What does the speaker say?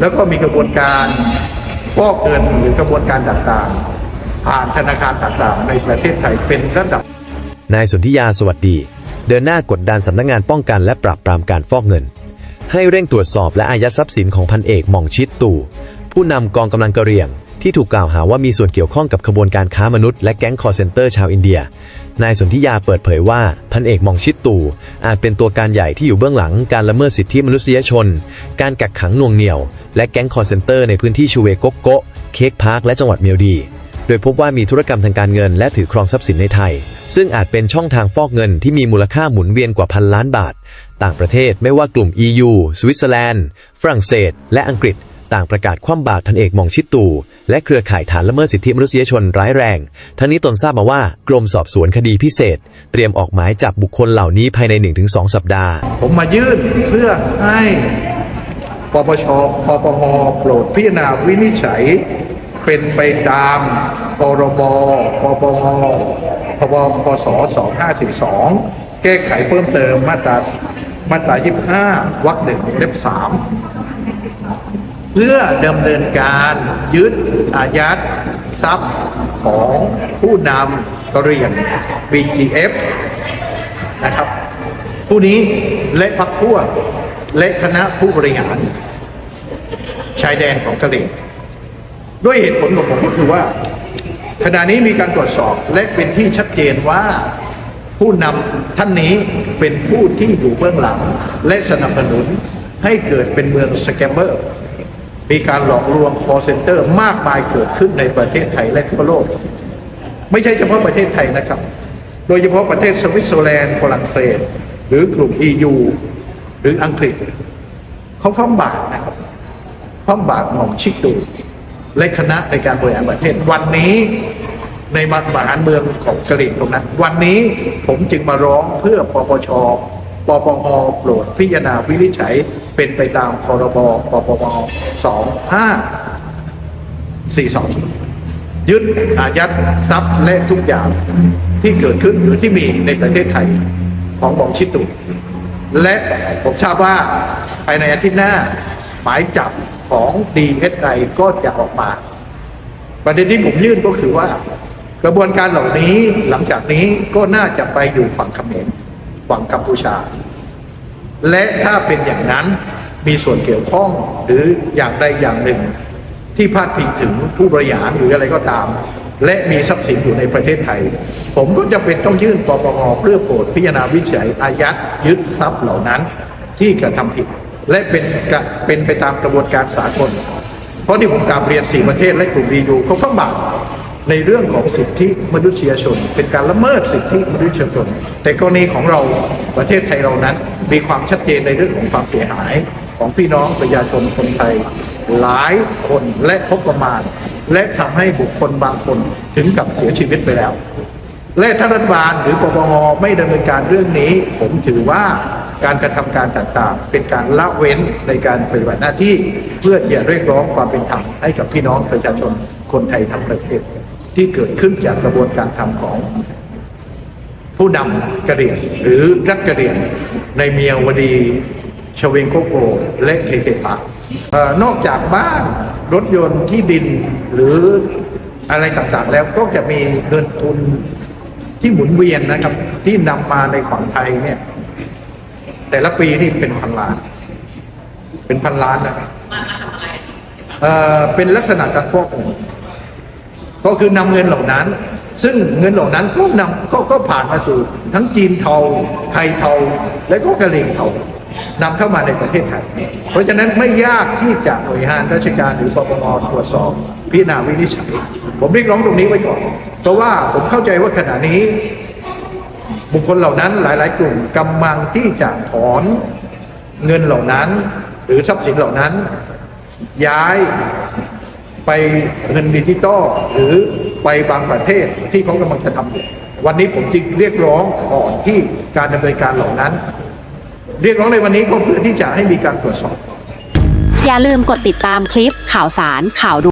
แล้วก็มีกระบวนการฟอกเงินหรือกระบวนการต่างๆ ผ่านธนาคารต่างๆ ในประเทศไทยเป็นระดับ นายสนธิยาสวัสดี เดินหน้ากดดันสำนักงานป้องกันและปราบปรามการฟอกเงิน ให้เร่งตรวจสอบและอายัดทรัพย์สินของพันเอกหม่องชิดตู่ผู้นำกองกำลังกะเรียง ที่ถูกกล่าวหาว่ามีส่วนเกี่ยวข้องกับขบวนการค้ามนุษย์และแก๊งคอร์เซนเตอร์ชาวอินเดีย นายสนธิยาเปิดเผยว่าพันเอกมองชิดตู่อาจเป็นตัวการใหญ่ที่อยู่เบื้องหลังการละเมิดสิทธิมนุษยชน การกักขังน่วงเหนี่ยว และแก๊งคอร์เซนเตอร์ในพื้นที่ชูเวโกโกเค้กพาร์คและจังหวัดเมียวดี โดยพบว่ามีธุรกรรมทางการเงินและถือครองทรัพย์สินในไทย ซึ่งอาจเป็นช่องทางฟอกเงินที่มีมูลค่าหมุนเวียนกว่าพันล้านบาท ต่างประเทศไม่ว่ากลุ่ม EU สวิตเซอร์แลนด์ ฝรั่งเศส และอังกฤษ ต่างประกาศคว่ำบาตรพันเอกมองชิดตู่และเครือข่ายฐานละเมิดสิทธิมนุษยชนร้ายแรง ทั้งนี้ตนทราบมาว่ากรมสอบสวนคดีพิเศษ เตรียมออกหมายจับบุคคลเหล่านี้ภายใน 1-2 สัปดาห์ ผมมายื่นเพื่อให้ปปชปปงโปรดพิจารณาวินิจฉัย เป็นไปตามพรบปปงพบพศ2542 แก้ไขเพิ่มเติมมาตรามาตรา25วรรคหนึ่งเล็บ3 เพื่อดำเนินการยึดอายัดทรัพย์ของผู้นำกะเหรี่ยง BGF นะครับ ผู้นี้และพรรคพวกและคณะผู้บริหาร ชายแดนของกะเหรี่ยงด้วยเหตุผลของผมก็คือว่า ขณะนี้มีการตรวจสอบและเป็นที่ชัดเจนว่าผู้นำท่านนี้เป็นผู้ที่อยู่เบื้องหลัง และสนับสนุนให้เกิดเป็นเมืองสแกมเมอร์ มีการหลอกลวง call center มากมายเกิดขึ้นในประเทศไทยและทั่วโลก ไม่ใช่เฉพาะประเทศไทยนะครับ โดยเฉพาะประเทศสวิตเซอร์แลนด์ฝรั่งเศส หรือกลุ่ม EU หรืออังกฤษ เขาพร้อมบาทนะครับพร้อมบาทหม่อมชิกตูและคณะในการบริหารประเทศวันนี้ในมหารเมืองของกะเหรี่ยงตรงนั้น วันนี้ผมจึงมาร้องเพื่อปปช ปปงโปรดพิจารณาวินิจฉัยเป็นไปตามพรบปปง2542ยึดอายัดทรัพย์และทุกอย่างที่เกิดขึ้นหรือที่มีในประเทศไทยของบองชิดตุและผมทราบว่าภายในอาทิตย์หน้าหมายจับของ DSI ก็จะออกมา ประเด็นที่ผมยื่นก็คือว่า กระบวนการเหล่านี้หลังจากนี้ก็น่าจะไปอยู่ฝั่งเขมร ฝั่งกัมพูชา และถ้าเป็นอย่างนั้นมีส่วนเกี่ยวข้องหรืออย่างใดอย่างหนึ่ง ที่พาดพิงถึงผู้บริหารหรืออะไรก็ตาม และมีทรัพย์สินอยู่ในประเทศไทย ผมก็จะเป็นต้องยื่นปปงเพื่อโปรดพิจารณาวิจัยอายัดยึดทรัพย์เหล่านั้นที่กระทำผิด และเป็นเป็นไปตามกระบวนการสากลเพราะที่ผมกราบเรียนสี่ประเทศและกลุ่ม EU เขาข้บา ในเรื่องของสิทธิมนุษยชน เป็นการละเมิดสิทธิมนุษยชน แต่กรณีของเราประเทศไทยเรานั้น มีความชัดเจนในเรื่องของความเสียหายของพี่น้องประชาชนคนไทยหลายคนและพบประมาณ และทำให้บุคคลบางคนถึงกับเสียชีวิตไปแล้ว และถ้ารัฐบาลหรือปปงไม่ดำเนินการเรื่องนี้ ผมถือว่า การกระทำการต่างๆ เป็นการละเว้นในการปฏิบัติหน้าที่เพื่อที่จะเรียกร้องความเป็นธรรมให้กับพี่น้องประชาชนคนไทยทั้งประเทศ ที่เกิดขึ้นจากกระบวนการทำของผู้นำกระเรียงหรือรัฐกระเรียงในเมียวดีชเวงโกโกและเคเคปานอกจากบ้านรถยนต์ที่ดินหรืออะไรต่างๆ แล้วก็จะมีเงินทุนที่หมุนเวียนนะครับ ที่นำมาในฝั่งไทยเนี่ย แต่ละปีนี่เป็นพันล้าน เป็นพันล้านนะครับเอ่อเป็นลักษณะการฟอกเงินก็คือนำเงินเหล่านั้น ซึ่งเงินเหล่านั้นก็นำก็ก็ผ่านมาสู่ ทั้งจีนเทาไทยเทา และก็กะเหรี่ยงเทานำเข้ามาในประเทศไทย เพราะฉะนั้นไม่ยากที่จะหน่วยงานราชการหรือปปงตรวจสอบ พิจารณาวินิจฉัย ผมเรียกร้องตรงนี้ไว้ก่อน เพราะว่าผมเข้าใจว่าขณะนี้ บุคคลเหล่านั้นหลาย ๆ กลุ่มกำลังที่จะถอนเงินเหล่านั้น หรือทรัพย์สินเหล่านั้น ย้ายไปเงินดิจิตอลหรือไปบางประเทศที่เขากำลังจะทำอยู่วันนี้ผมจึงเรียกร้องก่อนที่การดำเนินการเหล่านั้น เรียกร้องในวันนี้ก็เพื่อที่จะให้มีการตรวจสอบ อย่าลืมกดติดตามคลิปข่าวสารข่าวด่วน